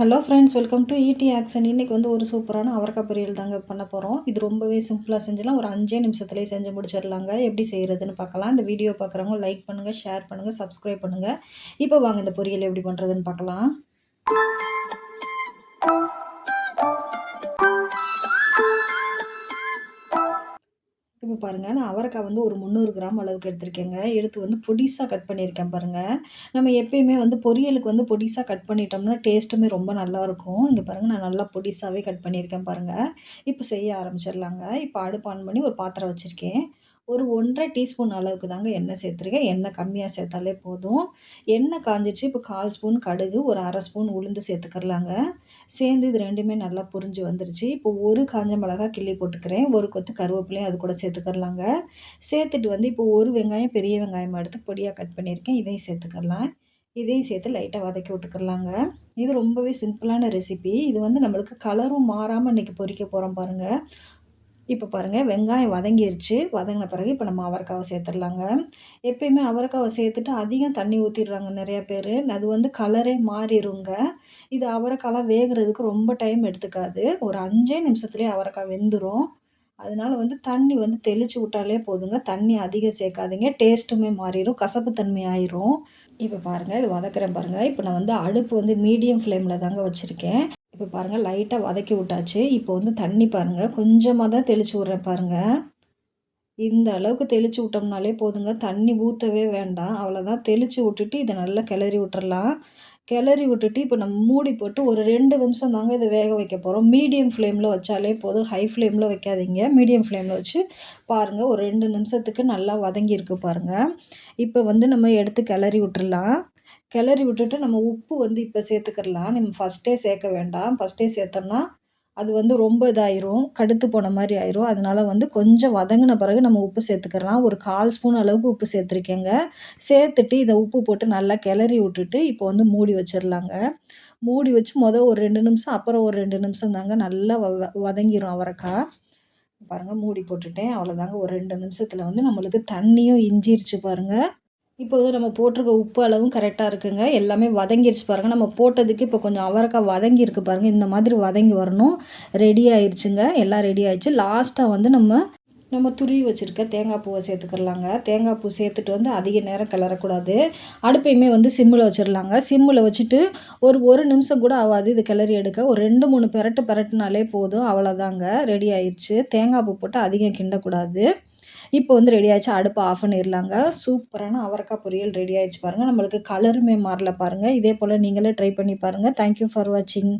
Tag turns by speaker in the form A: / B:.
A: Hello friends welcome to இடி action இன்றைக்கி வந்து ஒரு சூப்பரான அவரக்காய் பொரியல் தாங்க பண்ண போகிறோம் இது ரொம்பவே சிம்பிளாக செஞ்சலாம் ஒரு அஞ்சே நிமிஷத்துலேயே செஞ்சு முடிச்சிடலாங்க. எப்படி செய்கிறதுன்னு பார்க்கலாம். இந்த வீடியோ பார்க்குறவங்க லைக் பண்ணுங்கள் ஷேர் பண்ணுங்கள் சப்ஸ்கிரைப் பண்ணுங்கள் இப்போ வாங்க இந்த பொரியல் எப்படி பண்ணுறதுன்னு பார்க்கலாம். பாருங்கள் நான் அவரைக்காய் வந்து ஒரு முந்நூறு கிராம் அளவுக்கு எடுத்திருக்கேங்க. எடுத்து வந்து பொடிசாக கட் பண்ணியிருக்கேன் பாருங்கள் நம்ம எப்பயுமே வந்து பொரியலுக்கு வந்து பொடிசாக கட் பண்ணிட்டோம்னா டேஸ்ட்டுமே ரொம்ப நல்லாயிருக்கும். இங்கே பாருங்கள் நான் நல்லா பொடிசாகவே கட் பண்ணியிருக்கேன் பாருங்கள் இப்போ செய்ய ஆரம்பிச்சிடலாங்க. இப்போ அடுப்பு ஆன் பண்ணி ஒரு பாத்திரம் வச்சுருக்கேன். ஒரு ஒன்றரை டீஸ்பூன் அளவுக்கு தாங்க எண்ணெய் சேர்த்துருக்கேன். எண்ணெய் கம்மியாக சேர்த்தாலே போதும். எண்ணெய் காஞ்சிடுச்சு இப்போ கால் ஸ்பூன் கடுகு ஒரு அரை ஸ்பூன் உளுந்து சேர்த்துக்கிறலாங்க. சேர்ந்து இது ரெண்டுமே நல்லா புரிஞ்சு வந்துருச்சு. இப்போ ஒரு காஞ்ச மிளகா கிள்ளி போட்டுக்கிறேன். ஒரு கொத்து கருவேப்பிலையும் அது கூட சேர்த்துக்கிறலாங்க. சேர்த்துட்டு வந்து இப்போ ஒரு வெங்காயம் பெரிய வெங்காயம் எடுத்து பொடியாக கட் பண்ணியிருக்கேன். இதையும் சேர்த்துக்கலாம். இதையும் சேர்த்து லைட்டாக வதக்கி விட்டுக்கிறலாங்க இது ரொம்பவே சிம்பிளான ரெசிபி இது வந்து நம்மளுக்கு கலரும் மாறாமல் இன்றைக்கி பொறிக்க போகிறோம் பாருங்கள் இப்போ பாருங்கள் வெங்காயம் வதங்கிருச்சு. வதங்கின பிறகு இப்போ நம்ம அவரைக்காவை சேர்த்துடலாங்க. எப்பயுமே அவரைக்காவை சேர்த்துட்டு அதிகம் தண்ணி ஊற்றிடுறாங்க நிறையா பேர். அது வந்து கலரே மாறிடுங்க இது அவரைக்காலாம் வேகிறதுக்கு ரொம்ப டைம் எடுத்துக்காது. ஒரு அஞ்சே நிமிஷத்துலேயே அவரைக்காய் வெந்துடும் அதனால் வந்து தண்ணி வந்து தெளித்து விட்டாலே போதுங்க. தண்ணி அதிகம் சேர்க்காதீங்க. டேஸ்ட்டுமே மாறிடும் கசப்பு தன்மை ஆயிரும். இப்போ பாருங்கள் இது வதக்குறேன் பாருங்கள் இப்போ நான் வந்து அடுப்பு வந்து மீடியம் ஃப்ளேமில் தாங்க வச்சுருக்கேன். இப்போ பாருங்கள் லைட்டாக வதக்கி விட்டாச்சு. இப்போ வந்து தண்ணி பாருங்கள் கொஞ்சமாக தான் தெளித்து விட்றேன் பாருங்கள் இந்த அளவுக்கு தெளித்து விட்டோம்னாலே போதுங்க. தண்ணி ஊற்றவே வேண்டாம். அவ்வளோதான் தெளித்து விட்டுட்டு இதை நல்லா கிளறி விட்டுறலாம். கிளறி விட்டுட்டு இப்போ நம்ம மூடி போட்டு ஒரு ரெண்டு நிமிஷம் தாங்க இதை வேக வைக்க போகிறோம் மீடியம் ஃப்ளேமில் வச்சாலே போதும். ஹை ஃப்ளேமில் வைக்காதீங்க. மீடியம் ஃப்ளேமில் வச்சு பாருங்கள் ஒரு ரெண்டு நிமிஷத்துக்கு நல்லா வதங்கியிருக்கு பாருங்கள் இப்போ வந்து நம்ம எடுத்து கிளறி விட்டுடலாம் கிளறி விட்டுட்டு நம்ம உப்பு வந்து இப்போ சேர்த்துக்கிடலாம் நம்ம ஃபஸ்ட்டே சேர்க்க வேண்டாம். ஃபஸ்ட்டே சேர்த்தோம்னா அது வந்து ரொம்ப இதாயிரும் கடுத்து போன மாதிரி ஆயிரும். அதனால வந்து கொஞ்சம் வதங்கின பிறகு நம்ம உப்பு சேர்த்துக்கலாம். ஒரு கால் ஸ்பூன் அளவுக்கு உப்பு சேர்த்துருக்கேங்க. சேர்த்துட்டு இதை உப்பு போட்டு நல்லா கிளறி விட்டுட்டு இப்போ வந்து மூடி வச்சிடலாங்க மூடி வச்சு மொதல் ஒரு ரெண்டு நிமிஷம் அப்புறம் ஒரு ரெண்டு நிமிஷம் தாங்க நல்லா வ வதங்கிரும் அவரைக்காய். பாருங்கள் மூடி போட்டுட்டேன். அவ்வளோதாங்க ஒரு ரெண்டு நிமிஷத்தில் வந்து நம்மளுக்கு தண்ணியும் இஞ்சிருச்சு பாருங்கள் இப்போ வந்து நம்ம போட்டிருக்க உப்பு அளவும் கரெக்டாக இருக்குங்க. எல்லாமே வதங்கிருச்சு பாருங்கள் நம்ம போட்டதுக்கு இப்போ கொஞ்சம் அவரக்காய் வதங்கி இருக்குது பாருங்கள் இந்த மாதிரி வதங்கி வரணும். ரெடி ஆயிடுச்சுங்க எல்லாம் ரெடி ஆயிடுச்சு லாஸ்ட்டாக வந்து நம்ம நம்ம துருவி வச்சுருக்க தேங்காய் பூவை சேர்த்துக்கிறலாங்க. தேங்காய் பூ சேர்த்துட்டு வந்து அதிக நேரம் கிளறக்கூடாது. அடுப்பையுமே வந்து சிம்மில் வச்சிடலாங்க சிம்மில் வச்சுட்டு ஒரு ஒரு நிமிஷம் கூட ஆகாது. இது கிளறி எடுக்க. ஒரு ரெண்டு மூணு பெரட்டு பெரட்டுனாலே போதும். அவ்வளோதாங்க. ரெடி ஆயிடுச்சு. தேங்காய் பூ போட்டு அதிகம் கிண்டக்கூடாது. இப்போ வந்து ரெடி ஆயிடுச்சு. அடுப்பை ஆஃப் பண்ணிடலாங்க சூப்பரான அவரக்காய் பொரியல் ரெடி ஆயிடுச்சு பாருங்கள் நம்மளுக்கு கலருமே மாறல பாருங்கள் இதே போல் நீங்களே ட்ரை பண்ணி பாருங்கள் தேங்க்யூ ஃபார் வாட்சிங்